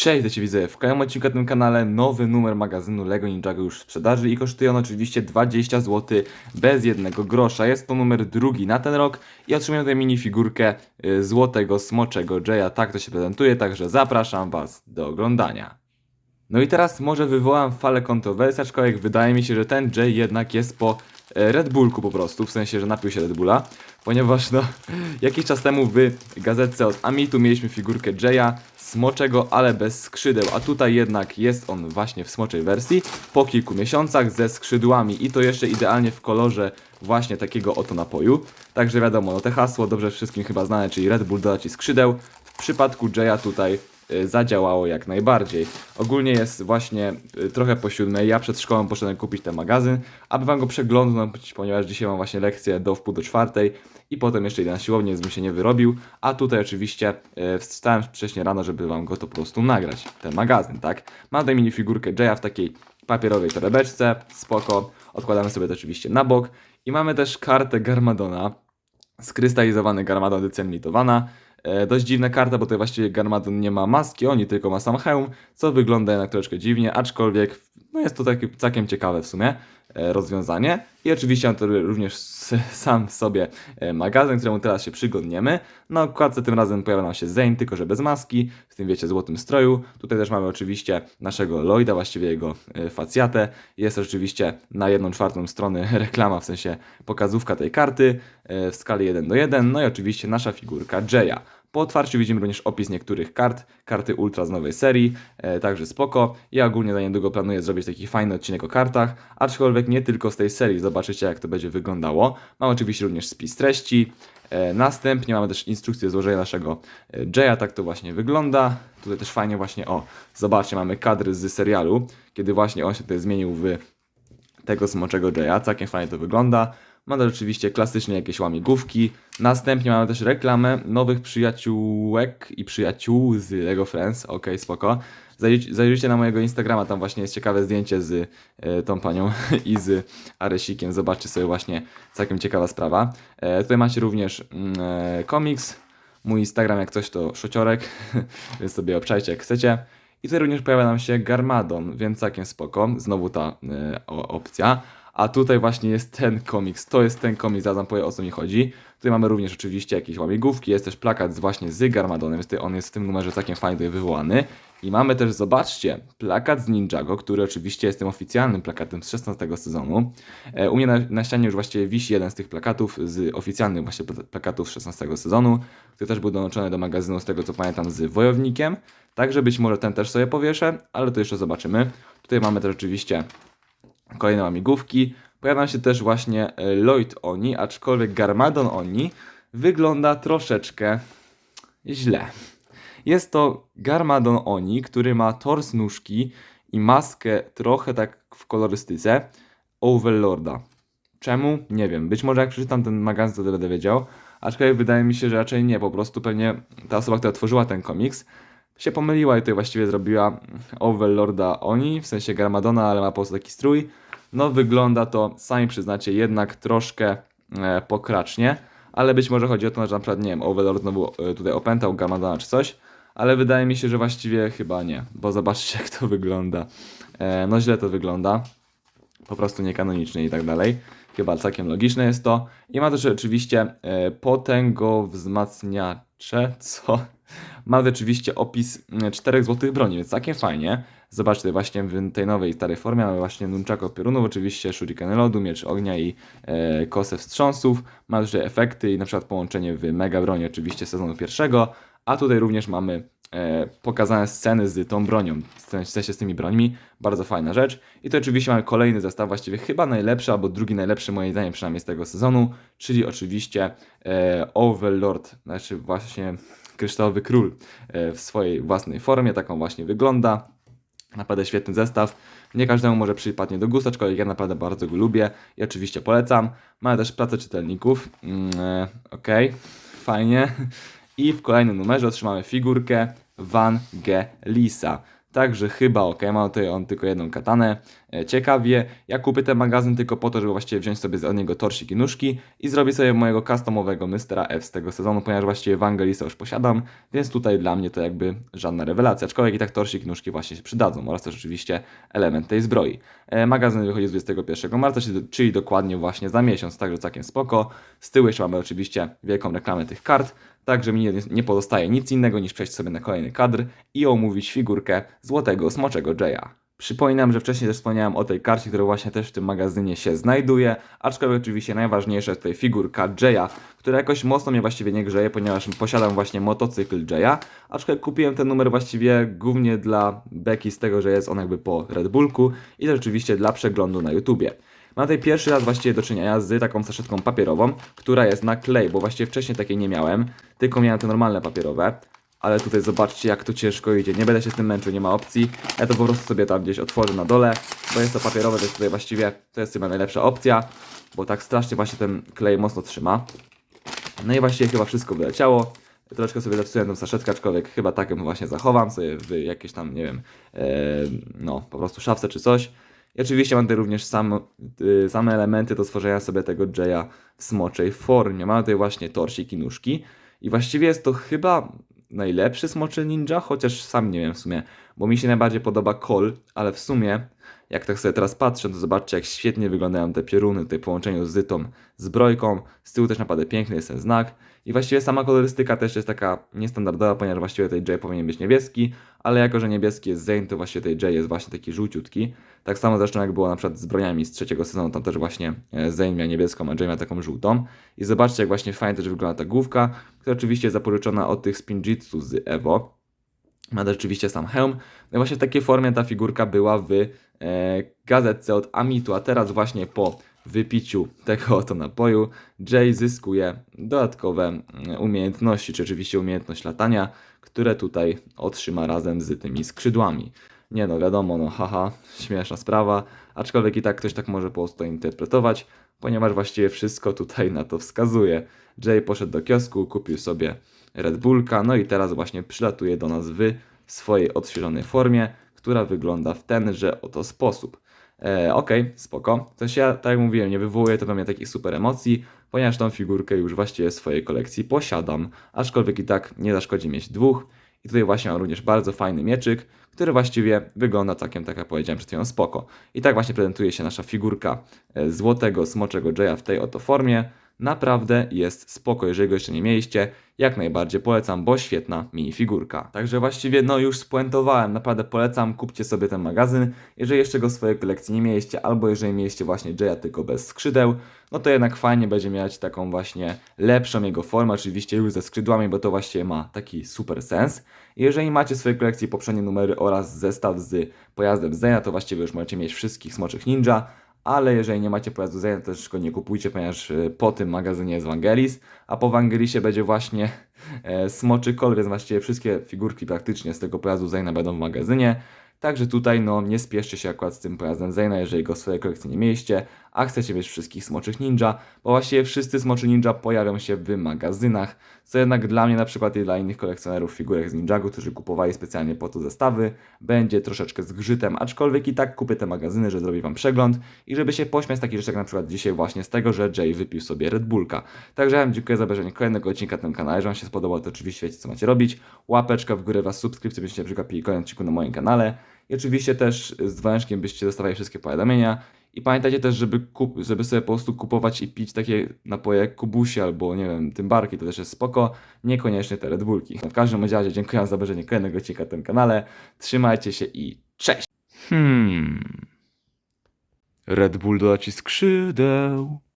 Cześć, witajcie widzę. W kolejnym odcinku na tym kanale nowy numer magazynu LEGO Ninjago już w sprzedaży i kosztuje on oczywiście 20 zł bez jednego grosza. Jest to numer drugi na ten rok i otrzymujemy tutaj minifigurkę y, złotego smoczego Jaya. Tak to się prezentuje, także zapraszam Was do oglądania. No i teraz może wywołam falę kontrowersji, aczkolwiek wydaje mi się, że ten Jay jednak jest po Red Bullku po prostu, w sensie, że napił się Red Bulla, ponieważ no, jakiś czas temu w gazetce od Amitu mieliśmy figurkę Jaya, smoczego, ale bez skrzydeł, a tutaj jednak jest on właśnie w smoczej wersji, po kilku miesiącach ze skrzydłami i to jeszcze idealnie w kolorze właśnie takiego oto napoju. Także wiadomo, no te hasło dobrze wszystkim chyba znane, czyli Red Bull doda ci skrzydeł. W przypadku Jaya tutaj zadziałało jak najbardziej. Ogólnie jest właśnie y, trochę po siódmej. Ja przed szkołą poszedłem kupić ten magazyn, aby wam go przeglądnąć, ponieważ dzisiaj mam właśnie lekcję do wpół do czwartej i potem jeszcze idę na siłownię, więc bym się nie wyrobił. A tutaj oczywiście y, wstałem wcześniej rano, żeby wam go to po prostu nagrać, ten magazyn, tak? Mam tutaj minifigurkę Jaya w takiej papierowej torebeczce, spoko. Odkładamy sobie to oczywiście na bok. I mamy też kartę Garmadona, skrystalizowany Garmadon edycja limitowana. E, dość dziwna karta, bo tutaj właściwie Garmadon nie ma maski, oni tylko ma sam hełm, co wygląda jednak troszeczkę dziwnie, aczkolwiek no jest to takie całkiem ciekawe w sumie e, rozwiązanie. I oczywiście mam to również sam sobie e, magazyn, któremu teraz się przygodniemy. Na okładce tym razem pojawia nam się Zane, tylko że bez maski, w tym wiecie złotym stroju. Tutaj też mamy oczywiście naszego Lloyda, właściwie jego e, facjatę. Jest oczywiście na jedną czwartą strony reklama, w sensie pokazówka tej karty w skali 1 do 1. No i oczywiście nasza figurka Jaya. Po otwarciu widzimy również opis niektórych kart, karty Ultra z nowej serii, e, także spoko. Ja ogólnie za niedługo planuję zrobić taki fajny odcinek o kartach, aczkolwiek nie tylko z tej serii, zobaczycie jak to będzie wyglądało. Mam oczywiście również spis treści, e, następnie mamy też instrukcję złożenia naszego e, Jaya, tak to właśnie wygląda. Tutaj też fajnie właśnie, o, zobaczcie, mamy kadry z serialu, kiedy właśnie on się tutaj zmienił w tego smoczego Jaya. Całkiem fajnie to wygląda. Mamy oczywiście klasycznie jakieś łamigłówki. Następnie mamy też reklamę nowych przyjaciółek i przyjaciół z Lego Friends. Ok, spoko. Zajrzyjcie, na mojego Instagrama, tam właśnie jest ciekawe zdjęcie z e, tą panią i z Aresikiem. Zobaczcie sobie właśnie, całkiem ciekawa sprawa. E, tutaj macie również e, komiks. Mój Instagram jak coś to szociorek, więc sobie obczajcie jak chcecie. I tutaj również pojawia nam się Garmadon, więc całkiem spoko. Znowu ta o- opcja. A tutaj właśnie jest ten komiks. To jest ten komiks, zaraz powiem o co mi chodzi. Tutaj mamy również oczywiście jakieś łamigłówki, jest też plakat właśnie z Garmadonem, tutaj on jest w tym numerze całkiem fajnie tutaj wywołany. I mamy też, zobaczcie, plakat z Ninjago, który oczywiście jest tym oficjalnym plakatem z 16 sezonu. E, u mnie na, na ścianie już właściwie wisi jeden z tych plakatów z oficjalnych właśnie pla- plakatów z 16 sezonu, który też był dołączony do magazynu z tego co pamiętam z Wojownikiem. Także być może ten też sobie powieszę, ale to jeszcze zobaczymy. Tutaj mamy też oczywiście kolejne łamigłówki. Pojawia się też właśnie e, Lloyd Oni, aczkolwiek Garmadon Oni wygląda troszeczkę źle. Jest to Garmadon Oni, który ma tors nóżki i maskę trochę tak w kolorystyce Overlorda. Czemu? Nie wiem. Być może jak przeczytam ten magazyn, to będę wiedział. Aczkolwiek wydaje mi się, że raczej nie. Po prostu pewnie ta osoba, która tworzyła ten komiks, się pomyliła i tutaj właściwie zrobiła Overlorda Oni, w sensie Garmadona, ale ma po prostu taki strój. No wygląda to, sami przyznacie, jednak troszkę e, pokracznie, ale być może chodzi o to, że na przykład, nie wiem, Overlord znowu e, tutaj opętał Garmadona czy coś, ale wydaje mi się, że właściwie chyba nie, bo zobaczcie jak to wygląda. E, no źle to wygląda, po prostu niekanonicznie i tak dalej. Chyba całkiem logiczne jest to. I ma też oczywiście e, potęgowzmacniacze, co? Ma oczywiście opis mm, czterech złotych broni, więc całkiem fajnie. Zobaczcie właśnie w tej nowej, starej formie mamy właśnie nunchako piorunów, oczywiście shuriken lodu, miecz ognia i e, kosę wstrząsów. Ma też efekty i na przykład połączenie w mega broni oczywiście sezonu pierwszego, a tutaj również mamy e, pokazane sceny z tą bronią, w sensie z tymi brońmi. Bardzo fajna rzecz. I to oczywiście mamy kolejny zestaw, właściwie chyba najlepszy, albo drugi najlepszy moim zdaniem przynajmniej z tego sezonu, czyli oczywiście e, Overlord, znaczy właśnie Kryształowy Król e, w swojej własnej formie, taką właśnie wygląda. Naprawdę świetny zestaw. Nie każdemu może przypadnie do gustu, aczkolwiek ja naprawdę bardzo go lubię i oczywiście polecam. Mamy też pracę czytelników. Mm, e, Okej, fajnie. I w kolejnym numerze otrzymamy figurkę Van G. Także chyba ok, ma tutaj on tylko jedną katanę. E, Ciekawie, ja kupię ten magazyn tylko po to, żeby właściwie wziąć sobie z niego torsik i nóżki i zrobić sobie mojego customowego Mystera F z tego sezonu, ponieważ właściwie Evangelisa już posiadam, więc tutaj dla mnie to jakby żadna rewelacja, aczkolwiek i tak torsik i nóżki właśnie się przydadzą oraz też oczywiście element tej zbroi. E, Magazyn wychodzi z 21 marca, czyli dokładnie właśnie za miesiąc, także całkiem spoko. Z tyłu jeszcze mamy oczywiście wielką reklamę tych kart, Także mi nie, pozostaje nic innego niż przejść sobie na kolejny kadr i omówić figurkę złotego smoczego Jaya. Przypominam, że wcześniej też wspomniałem o tej karcie, która właśnie też w tym magazynie się znajduje, aczkolwiek oczywiście najważniejsza jest tutaj figurka Jaya, która jakoś mocno mnie właściwie nie grzeje, ponieważ posiadam właśnie motocykl Jaya, aczkolwiek kupiłem ten numer właściwie głównie dla beki z tego, że jest on jakby po Red Bullku i też oczywiście dla przeglądu na YouTubie. Mam tutaj pierwszy raz właściwie do czynienia z taką saszetką papierową, która jest na klej, bo właściwie wcześniej takiej nie miałem, tylko miałem te normalne papierowe. Ale tutaj zobaczcie jak to ciężko idzie, nie będę się z tym męczył, nie ma opcji. Ja to po prostu sobie tam gdzieś otworzę na dole, bo jest to papierowe, więc tutaj właściwie to jest chyba najlepsza opcja, bo tak strasznie właśnie ten klej mocno trzyma. No i właściwie chyba wszystko wyleciało. Troszkę sobie zepsułem tą saszetkę, aczkolwiek chyba tak ją właśnie zachowam sobie w jakieś tam, nie wiem, e, no po prostu szafce czy coś. I oczywiście mam tutaj również sam, y, same elementy do stworzenia sobie tego Jaya w smoczej formie. Mam tutaj właśnie torsik i nóżki. I właściwie jest to chyba najlepszy smoczy ninja, chociaż sam nie wiem w sumie, bo mi się najbardziej podoba Col, ale w sumie, jak tak sobie teraz patrzę, to zobaczcie jak świetnie wyglądają te pioruny tutaj w połączeniu z tą zbrojką. Z tyłu też naprawdę piękny jest ten znak. I właściwie sama kolorystyka też jest taka niestandardowa, ponieważ właściwie tej J powinien być niebieski, ale jako, że niebieski jest Zane, to właściwie tej J jest właśnie taki żółciutki. Tak samo zresztą jak było na przykład z broniami z trzeciego sezonu, tam też właśnie e, Zane miał niebieską, a J miał taką żółtą. I zobaczcie jak właśnie fajnie też wygląda ta główka, która oczywiście jest zapożyczona od tych Spinjitsu z Evo. Ma też oczywiście sam hełm. No właśnie w takiej formie ta figurka była w e, gazetce od Amitu, a teraz właśnie po wypiciu tego oto napoju Jay zyskuje dodatkowe mm, umiejętności, czy oczywiście umiejętność latania, które tutaj otrzyma razem z tymi skrzydłami. Nie no, wiadomo, no haha, śmieszna sprawa, aczkolwiek i tak ktoś tak może po prostu to interpretować, ponieważ właściwie wszystko tutaj na to wskazuje. Jay poszedł do kiosku, kupił sobie Red Bullka, no i teraz właśnie przylatuje do nas w swojej odświeżonej formie, która wygląda w tenże oto sposób. E, Okej, spoko. To się, tak jak mówiłem, nie wywołuje to we mnie takich super emocji, ponieważ tą figurkę już właściwie w swojej kolekcji posiadam, aczkolwiek i tak nie zaszkodzi mieć dwóch. I tutaj właśnie mam również bardzo fajny mieczyk, który właściwie wygląda całkiem, tak jak powiedziałem przed chwilą, spoko. I tak właśnie prezentuje się nasza figurka e, złotego, smoczego Jaya w tej oto formie. Naprawdę jest spoko, jeżeli go jeszcze nie mieliście, jak najbardziej polecam, bo świetna minifigurka. Także właściwie no już spuentowałem, naprawdę polecam, kupcie sobie ten magazyn, jeżeli jeszcze go w swojej kolekcji nie mieliście, albo jeżeli mieliście właśnie Jaya tylko bez skrzydeł, no to jednak fajnie będzie mieć taką właśnie lepszą jego formę, oczywiście już ze skrzydłami, bo to właściwie ma taki super sens. Jeżeli macie w swojej kolekcji poprzednie numery oraz zestaw z pojazdem Zena, to właściwie już możecie mieć wszystkich smoczych ninja, ale jeżeli nie macie pojazdu to też go nie kupujcie, ponieważ y, po tym magazynie jest Wangelis, a po Wangelisie będzie właśnie e, smoczy kol, więc właściwie wszystkie figurki praktycznie z tego pojazdu Zena będą w magazynie. Także tutaj no nie spieszcie się akurat z tym pojazdem Zena, jeżeli go w swojej kolekcji nie mieliście, a chcecie mieć wszystkich smoczych ninja, bo właściwie wszyscy smoczy ninja pojawią się w magazynach, co jednak dla mnie na przykład i dla innych kolekcjonerów figurek z Ninjago, którzy kupowali specjalnie po to zestawy, będzie troszeczkę zgrzytem, aczkolwiek i tak kupię te magazyny, że zrobię Wam przegląd i żeby się pośmiać z takich rzeczy jak na przykład dzisiaj właśnie z tego, że Jay wypił sobie Red Bullka. Także ja Wam dziękuję za obejrzenie kolejnego odcinka na tym kanale, jeżeli Wam się spodobał, to oczywiście wiecie co macie robić, łapeczka w górę, Was subskrypcję, byście przegapili kolejny odcinku na moim kanale i oczywiście też z dzwoneczkiem byście dostawali wszystkie powiadomienia. I pamiętajcie też, żeby, kup, żeby sobie po prostu kupować i pić takie napoje jak kubusie albo nie wiem, tymbarki, to też jest spoko, niekoniecznie te Red Bullki. W każdym razie dziękuję za obejrzenie kolejnego odcinka na tym kanale, trzymajcie się i cześć! Hmm... Red Bull doda ci skrzydeł.